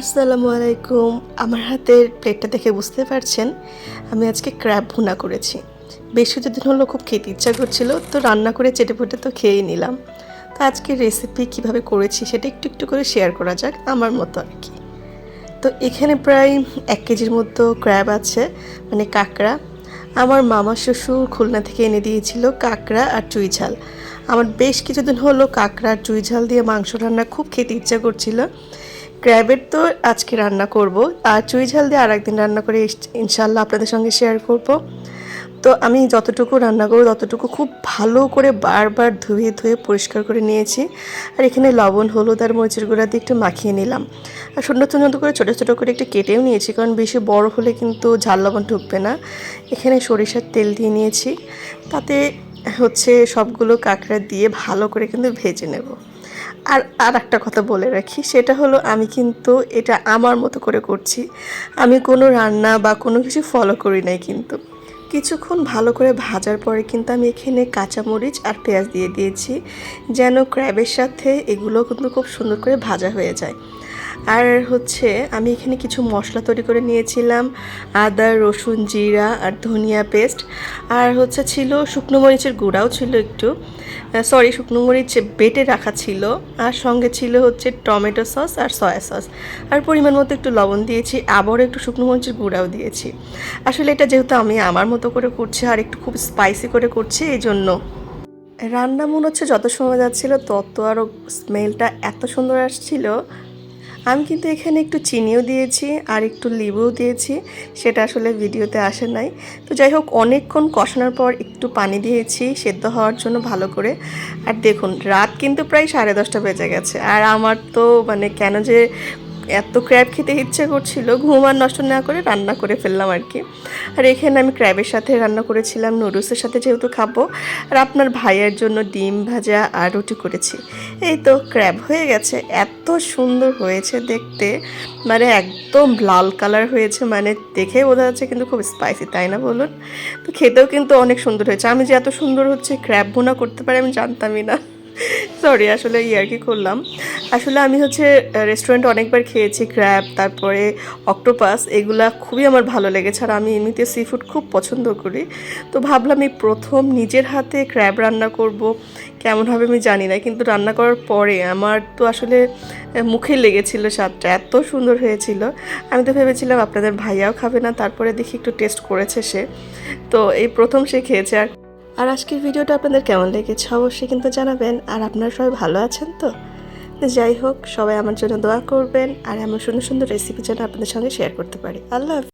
আসসালামু আলাইকুম। আমার হাতের প্লেটটা দেখে বুঝতে পারছেন, আমি আজকে ক্র্যাব ভুনা করেছি। বেশ কিছুদিন হলো খুব খেতে ইচ্ছা করছিল, তো রান্না করে চেটে ফুটে তো খেয়েই নিলাম। তো আজকে রেসিপি কীভাবে করেছি সেটা একটু একটু করে শেয়ার করা যাক, আমার মতো আর কি। তো এখানে প্রায় এক কেজির মতো ক্র্যাব আছে মানে কাঁকড়া। আমার মামা শ্বশুর খুলনা থেকে এনে দিয়েছিল কাঁকড়া আর চুই ঝাল। আমার বেশ কিছুদিন হলো কাঁকড়া আর চুই ঝাল দিয়ে মাংস রান্না খুব খেতে ইচ্ছা করছিল। ক্র্যাবের তো আজকে রান্না করব। আর চুই ঝাল দিয়ে আর একদিন রান্না করে ইনশাল্লাহ আপনাদের সঙ্গে শেয়ার করব। তো আমি যতটুকু রান্না করব, ততটুকু খুব ভালো করে বারবার ধুয়ে ধুয়ে পরিষ্কার করে নিয়েছি। আর এখানে লবণ, হলুদ আর মরিচের গুঁড়া দিয়ে একটু মাখিয়ে নিলাম। আর সুন্দর সুন্দর করে ছোটো ছোটো করে একটু কেটেও নিয়েছি, কারণ বেশি বড় হলে কিন্তু ঝাল লবণ ঢুকবে না। এখানে সরিষার তেল দিয়ে নিয়েছি। তাতে হচ্ছে সবগুলো কাঁকড়া দিয়ে ভালো করে কিন্তু ভেজে নেব। আর আর একটা কথা বলে রাখি, সেটা হলো আমি কিন্তু এটা আমার মতো করে করছি। আমি কোনো রান্না বা কোনো কিছু ফলো করি নাই কিন্তু। কিছুক্ষণ ভালো করে ভাজার পরে কিন্তু আমি এখানে কাঁচামরিচ আর পেঁয়াজ দিয়ে দিয়েছি, যেন ক্র্যাবের সাথে এগুলো কিন্তু খুব সুন্দর করে ভাজা হয়ে যায়। আর হচ্ছে আমি এখানে কিছু মশলা তৈরি করে নিয়েছিলাম, আদা, রসুন, জিরা আর ধনিয়া পেস্ট। আর হচ্ছে ছিল শুকনো মরিচের গুঁড়াও ছিল একটু। সরি শুকনো মরিচ বেটে রাখা ছিল আর সঙ্গে ছিল হচ্ছে টমেটো সস আর সয়া সস। আর পরিমাণ মতো একটু লবণ দিয়েছি, আবারও একটু শুকনো মরিচের গুঁড়াও দিয়েছি। আসলে এটা যেহেতু আমি আমার মতো করে করছি আর একটু খুব স্পাইসি করে করছি, এই জন্য। রান্না মনে হচ্ছে যত সময় যাচ্ছিল তত আরও স্মেলটা এত সুন্দর আসছিল। আমি কিন্তু এখানে একটু চিনিও দিয়েছি আর একটু লেবুও দিয়েছি, সেটা আসলে ভিডিওতে আসে নাই। তো যাই হোক, অনেকক্ষণ কষানোর পর একটু পানি দিয়েছি, সেদ্ধ হওয়ার জন্য ভালো করে। আর দেখুন, রাত কিন্তু প্রায় সাড়ে দশটা বেজে গেছে। আর আমার তো মানে কেন যে এত ক্র্যাব খেতে ইচ্ছে করছিল, ঘুম আর নষ্ট না করে রান্না করে ফেললাম আর কি। আর এখানে আমি ক্র্যাবের সাথে রান্না করেছিলাম নুডলসের সাথে যেহেতু খাব। আর আপনার ভাইয়ের জন্য ডিম ভাজা আর রুটি করেছি। এই তো ক্র্যাব হয়ে গেছে, এত সুন্দর হয়েছে দেখতে। মানে একদম লাল কালার হয়েছে মানে দেখে বোঝা যাচ্ছে কিন্তু খুব স্পাইসি তাই না বলুন? তো খেতেও কিন্তু অনেক সুন্দর হয়েছে। আমি যে এত সুন্দর হচ্ছে ক্র্যাব বোনা করতে পারি আমি জানতামই না। সরি আসলে ইয়ার্কি করলাম। আসলে আমি হচ্ছে রেস্টুরেন্টে অনেকবার খেয়েছি ক্র্যাব তারপরে অক্টোপাস এগুলা খুবই আমার ভালো লেগেছে। আর আমি এমনিতে সি ফুড খুব পছন্দ করি। তো ভাবলাম এই প্রথম নিজের হাতে ক্র্যাব রান্না করব। কেমন হবে আমি জানি না, কিন্তু রান্না করার পরে আমার তো আসলে মুখে লেগেছিল স্বাদটা, এত সুন্দর হয়েছিল। আমি তো ভেবেছিলাম আপনাদের ভাইয়াও খাবে না, তারপরে দেখি একটু টেস্ট করেছে সে। তো এই প্রথম সে খেয়েছে আর আর আজকের ভিডিওটা আপনাদের কেমন লেগেছে অবশ্যই কিন্তু জানাবেন। আর আপনারা সবাই ভালো আছেন তো? যাই হোক, সবাই আমার জন্য দোয়া করবেন আর এমন সুন্দর সুন্দর রেসিপি যেন আপনাদের সঙ্গে শেয়ার করতে পারি। আল্লাহ।